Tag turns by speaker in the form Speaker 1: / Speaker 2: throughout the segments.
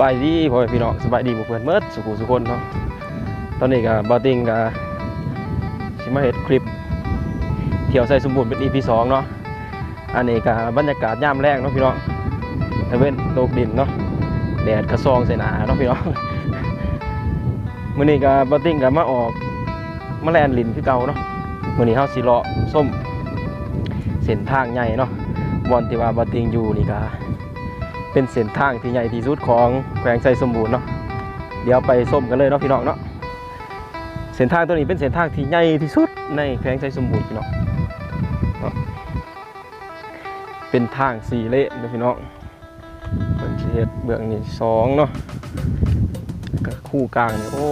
Speaker 1: บายดีพ่อแม่พี่น้องสบายดีหมู่เพื่อนเมิดสุขุสุคนเนาะตอนนี้ก็บาติงก็สิมาเฮ็ดคลิป เที่ยวใส่สมบูรณ์เป็น EP 2เนาะอันนี้ก็บรรยากาศย่ามแรกเนาะพี่น้องตะเวนตกดินเนาะแดดกระซองใส่หนาเนาะพี่น้องมื้อนี้ก็บาติงก็มาออกมาแลนลินคือเก่าเนาะมื้อนี้เฮาสิเลาะส้มเส้นทางใหญ่เนาะบอนที่ว่าบาติงอยู่นี่ก็ เป็นเส้นทางที่ใหญ่ที่สุดของแขวงไซสมบูรณ์เนาะเดี๋ยวไปส้มกันเลยเนาะพี่น้องเนาะเส้นทางตัวนี้เป็นเส้นทางที่ใหญ่ที่สุดในแขวงไซสมบูรณ์พี่น้องเป็นทางสี่เลนเนาะพี่น้องเป็นเฮ็ดเบื้องนี้สองเนาะก็คู่กลางนี่โอ้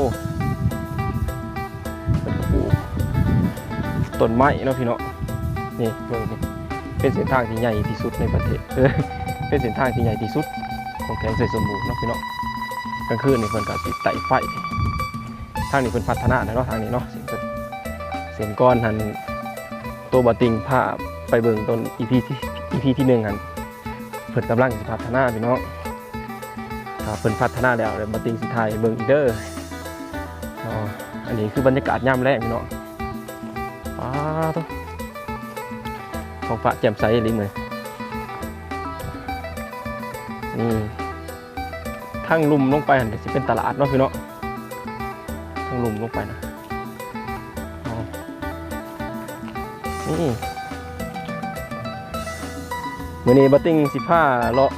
Speaker 1: เป็นคู่ต้นไม้เนาะพี่น้องนี่เบื้องนี้เป็นเส้นทางที่ใหญ่ที่สุดในประเทศ เป็นเส้นทางที่ใหญ่ที่สุด ของแขวงไซสมบูรณ์เนาะพี่น้องกลางคืนนี่เพิ่นก็สิไต่ไฟทางนี้เพิ่นพัฒนาแล้วเนาะทางนี้เนาะเสียงเพิ่นเสียงก้อนหันตัวบอติงพาไปเบิ่งต้น EP ที่ EP ที่หนึ่งหันเพิ่นกำลังสิพัฒนาพี่น้องถ้าเพิ่นพัฒนาแล้วเดาบอติงสิถ่ายเบิ่งอีเดอเนาะอันนี้คือบรรยากาศยามแรกพี่น้องอ้าตัวท้องฟ้าแจ่มใสลิ้มเลย นี่ทั้งลุ่มลงไปหันก็สิเป็นตลาดเนาะพี่เน้องทางลุ่มลงไปนะอ๋อนี่มื่อนี้บัตติ้งสิบผ้าเลาะ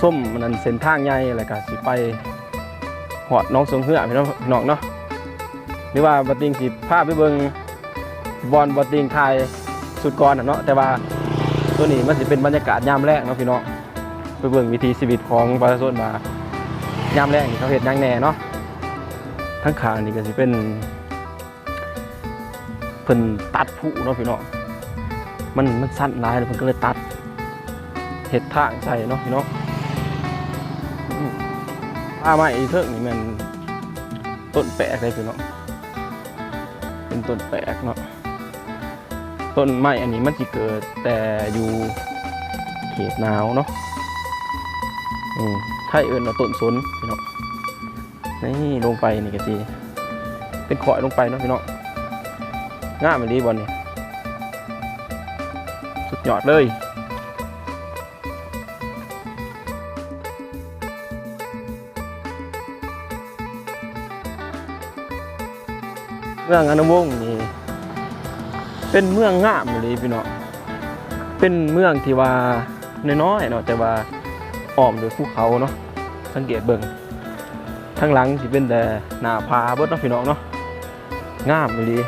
Speaker 1: ส้มมันนั้นเส้นทางใหญ่อะไรกันสิไปหอดน้องสงเหือพี่น้องพี่น้องเนาะหรือว่าบัตติ้งสิผ้าไปเบิงบอลบัตติ้งไทยสุดก่อนเนาะแต่ว่าตัวนี้มันสิเป็นบรรยากาศยามแรกเนาะพี่น้อง ไปเบิ่งวิถีชีวิตของประชาชนมายามแรกนี่เขาเห็นยังแหน่เนาะทั้งขางนี่ก็สิเป็นเพิ่นตัดผู้เนาะพี่น้องมันมันสั้นหลายแล้วเพิ่นก็เลยตัดเห็ดทางใส่เนาะพี่น้องผ้าไม้อีเทิงนี่มันต้นแปลกเลยพี่น้องเป็นต้นแปลกเนาะต้นไม้อันนี้มันสิเกิดแต่อยู่เขตหนาวเนาะ อืมไทยเอิ้นว่าต้นสนพี่น้องนี่ลงไปนี่ก็สิเป็นขอยลงไปเนาะพี่น้องง่ามมันดีบอลนี่สุดยอดเลยเมืองอนวงศ์นี่เป็นเมืองงามเลยพี่น้องเป็นเมืองที่ว่าน้อยๆเนาะแต่ว่า อ้อมด้วยภูเขาเนาะสังเกตเบิ่งทางหลังสิเป็นแต่หน้าผาเบิดเนาะพี่น้องเนาะงามเลยดี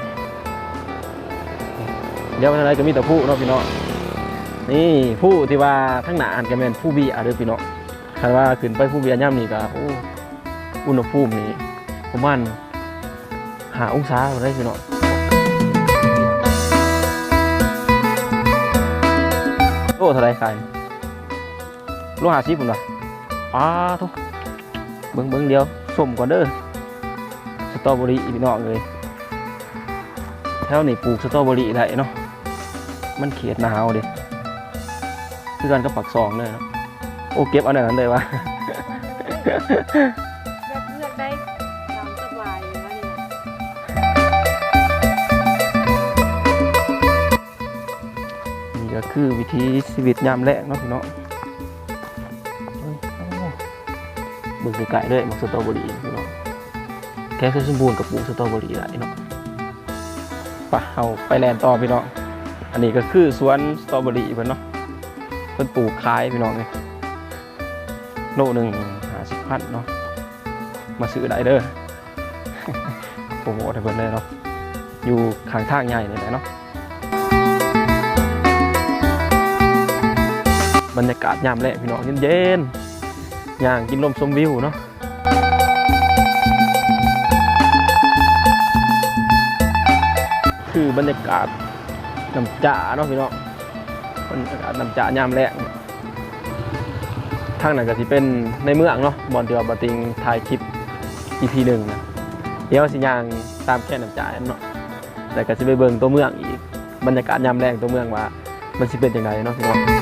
Speaker 1: เดี๋ยวไปทางไหนก็มีแต่ผู้เนาะพี่น้องนี่ผู้ที่ว่าทั้งหน้าอันก็แม่นผู้บีอาเด้อพี่น้องคันว่าขึ้นไปผู้บีอาย่ำนี่ก็โอ้อุณหภูมินี่ประมาณหาองศาได้พี่น้องโลเท่าไรขาย โลหาสิบผมเหรออ้าทุกเบิ้งเบิ้งเดียวสมก่อนเด้อสตรอเบอรี่พี่น้องเลยแถวนี้ปลูกสตรอเบอรี่ได้เนาะมันเขียดหนาวเดิคือกันกับปักซองเลยนะโอ้เก็บเอาหน่อยนั้นเลยวะ
Speaker 2: เลือกได้ตามสบายเลยนะ
Speaker 1: นี่ก็คือวิธีชีวิตยามแรกเนาะพี่น้อง บิ่งไกลๆเลยมักสตรอเบอรี่พี่น้องแค่คือสมบูรณ์กับปลูกสตรอเบอรี่ได้เนาะไปเอาไปแลนต่อพี่น้อง อันนี้ก็คือสวนสตรอเบอรี่เพิ่นเนาะเพิ่นปลูกขายพี่น้องเลยโลหนึ่งหาสิบพันเนาะ มาซื้อได้เด้อโปรโมทให้เพิ่นเลยเนาะ อยู่ข้างทางใหญ่นี่แหละเนาะ บรรยากาศยามแลงพี่น้องเย็นๆ ย่างกินลมชมวิวเนาะคือบรรยากาศน้ำจ่าเนาะพี่น้องบรรยากาศน้ำจ่ายามแลงทางนั้นก็สิเป็นในเมืองเนาะบอลเดียวบอติงถ่ายคลิป EP หนึ่งนะเดี๋ยวสิย่างตามแค่น้ำจ่ายเนาะแต่ก็สิไปเบิ่งตัวเมืองอีกบรรยากาศยามแรงตัวเมืองว่า มันสิเป็นยังไงเนาะพี่น้อง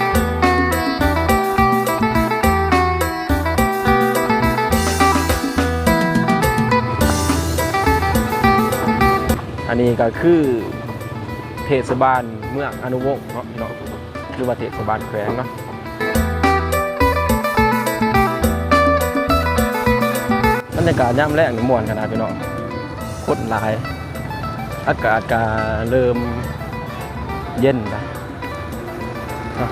Speaker 1: อันนี้ก็คือเทศบาลเมืองอนุวงศ์เนาะพี่น้องหรือว่าเทศบาลแขวงเนาะบรรยากาศย่ำแรกนี่ม่วนขนาดพี่น้องโคตรหลาย อากาศก็เริ่มเย็นนะเนาะ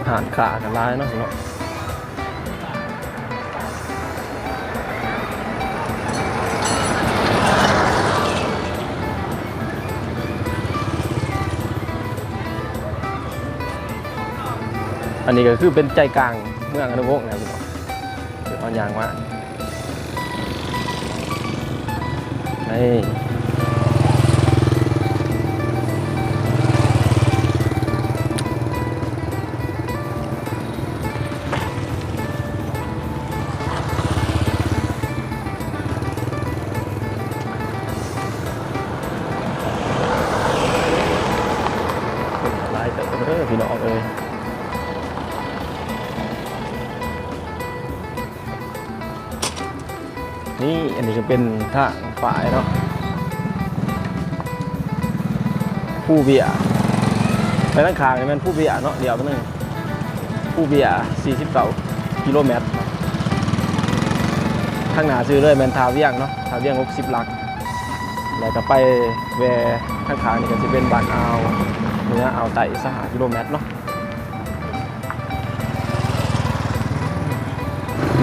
Speaker 1: อาหารขากันลายเนาะพี่น้อง อันนี้ก็คือเป็นใจกลางเมืองอนุวงศ์นะครับพี่น้องเดี๋ยวเอายางมานี่ลายเต๋อเด้อพี่น้องเอ้ย นี่อันนี้ก็เป็นทางฝ่ายเนาะผู้เบียร์ไปด้านข้างนี่มันผู้เบียร์เนาะเดี๋ยวมันนึงผู้เบียร์49กิโลเมตรข้างหน้าซื้อเลยแมนทาเวียงเนาะทาเวียง60หลักแล้วก็ไปแวข้างขางนี่ก็จะเป็นบ้านอ่าวเนืออาวไต่สหกิโลเมตรเนาะ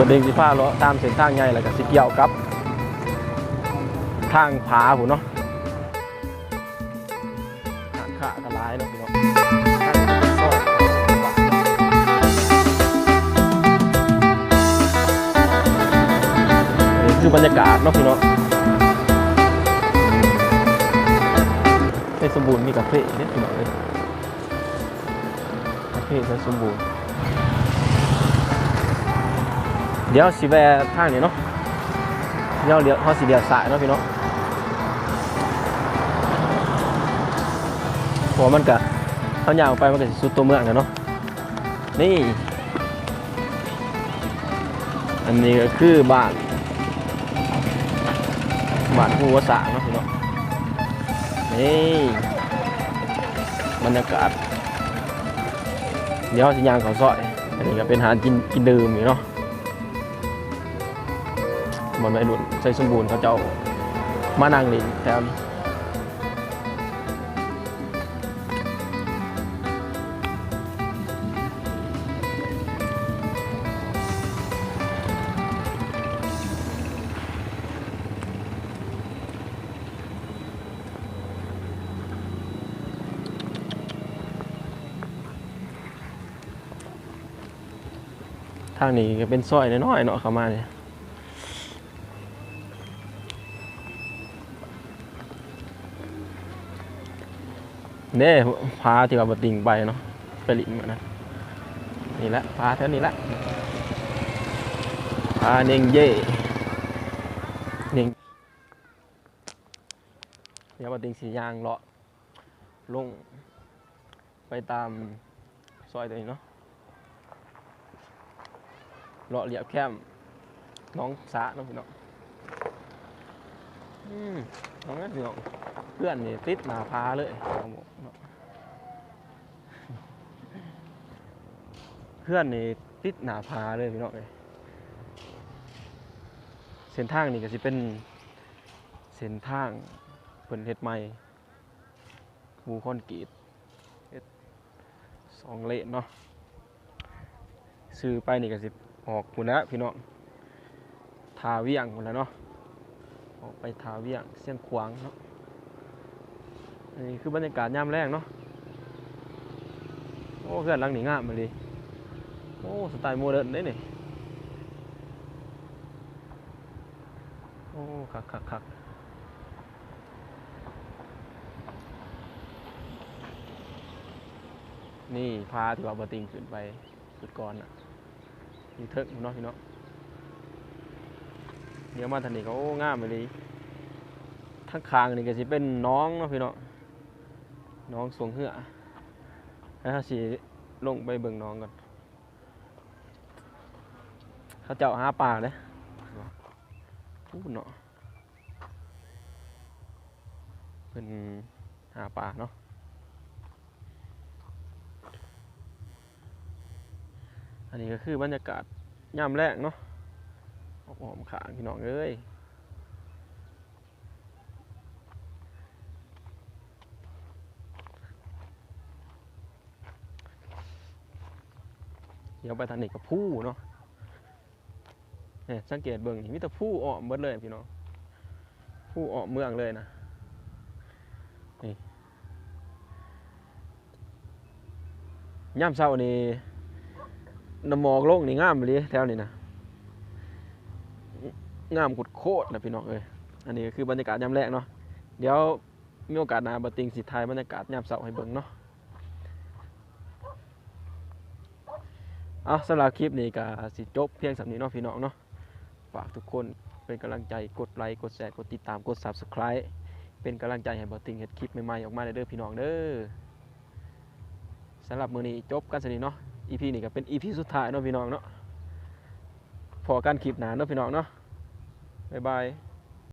Speaker 1: บดเด้งสิฟ้าเลาะตามเส้นทางใหญ่แล้วก็สิเกี่ยวกับ ทางผาหูเนาะทางขากันร้ายเนาะพี่น้องทางซอยอันนี้คือบรรยากาศเนาะพี่น้องเป็นสมบูรณ์มีกาแฟเนี่ยพี่น้องเลยกาแฟเป็นสมบูรณ์ เดี๋ยวสิแวทางนี้เนาะเดี๋ยวเดี๋ยวเขาสิเดียวสายเนาะพี่เนาะเพราะว่ามันกะเขายาวไปมันก็สิสุดตัวเมืองเนาะนี่อันนี้ก็คือบ้านบ้านผู้วสาเนาะพี่เนาะนี่บรรยากาศเดี๋ยวสิยางเขาซอยอันนี้ก็เป็นหารกินกินดื่มอยู่เนาะ มันไม่หลุนใส่สมบูรณ์เขาเจ้ามานั่งลินแถวนี้ทางนี้ก็เป็นซอยน้อยๆเนาะเข้ามาเนี่ย เน่พาที่ว่าบติงไปเนาะไปลินมนะนี่แหละพาเท่านี้แหละพาเน่งเย่เน่งเดี๋ยวบติงสียางเลาะลงไปตามซอยตัวนี้เนาะเลาะเหลียบแคมน้องสาเนาะพี่น้อง อืมน้องนั่นพี่น้องเพื่อนนี่ติดหนาพาเลยเอาหมเพื่อนนี่ติดหนาพาเลยพี่น้องเลยเส้นทางนี่ก็จะเป็นเส้นทางเพิ่นเฮ็ดใหม่บูคอนกรีตเฮ็ดสองเลนเนาะซื้อไปนี่ก็สิออกพุ่นะพี่น้องทาเวียงพุ่นแล้วเนาะ ออกไปทาเวียงเส้นขวางเนาะอันนี้คือบรรยากาศยามแรกเนาะโอ้เพื่อนลังหนี่งามมาเลยโอ้สไตล์โมเดิร์นได้เนี่ยโอ้คักคักคักนี่พาที่ว่าบติงขึ้นไปสุดก่อนอะอยู่เทิงเนาะพี่เนาะ ดี๋ยวมาทันนี้ก็โอ้งามไปเลยทั้งคางนี่ก็สิเป็นน้องเนาะพี่เนาะน้องสวงเหือแล้วสิลงไปเบิ่งน้องก่อนเขาเจ้าหาปลาเลยพูดเนาะเพิ่นหาปลาเนาะอันนี้ก็คือบรรยากาศยามแรกเนาะ หอมขางพี่น้องเอ้ยเดี๋ยวไปทางนี้กับผู้เนาะเนี่ยสังเกตเบิ่งนี่มีแต่ผู้อ้อมเบิดเลยพี่น้องผู้อ้อมเมืองเลยนะย่ำเช้านี่น้ำหมอกลงนี่งามเลยแถวนี้นะ งามกุดโคตรนะพี่น้องเอ้ยอันนี้ก็คือบรรยากาศยามแรกเนาะเดี๋ยวมีโอกาสหนาบติงสิทายบรรยากาศยามเช้าให้เบิ่งเนาะเอาสำหรับคลิปนี้ก็สิจบเพียงสำนี้เนาะพี่น้องเนาะฝากทุกคนเป็นกำลังใจกดไลค์กดแชร์กดติดตามกด subscribe เป็นกำลังใจให้บติงเฮ็ดคลิปใหม่ๆออกมาเด้อพี่น้องเด้อสำหรับมือนี้จบกันสนิทเนาะ EP นี้ก็เป็น EP สุดท้ายเนาะพี่น้องเนาะพอกันคลิปหนาเนาะพี่น้องเนาะ บ๊ายบาย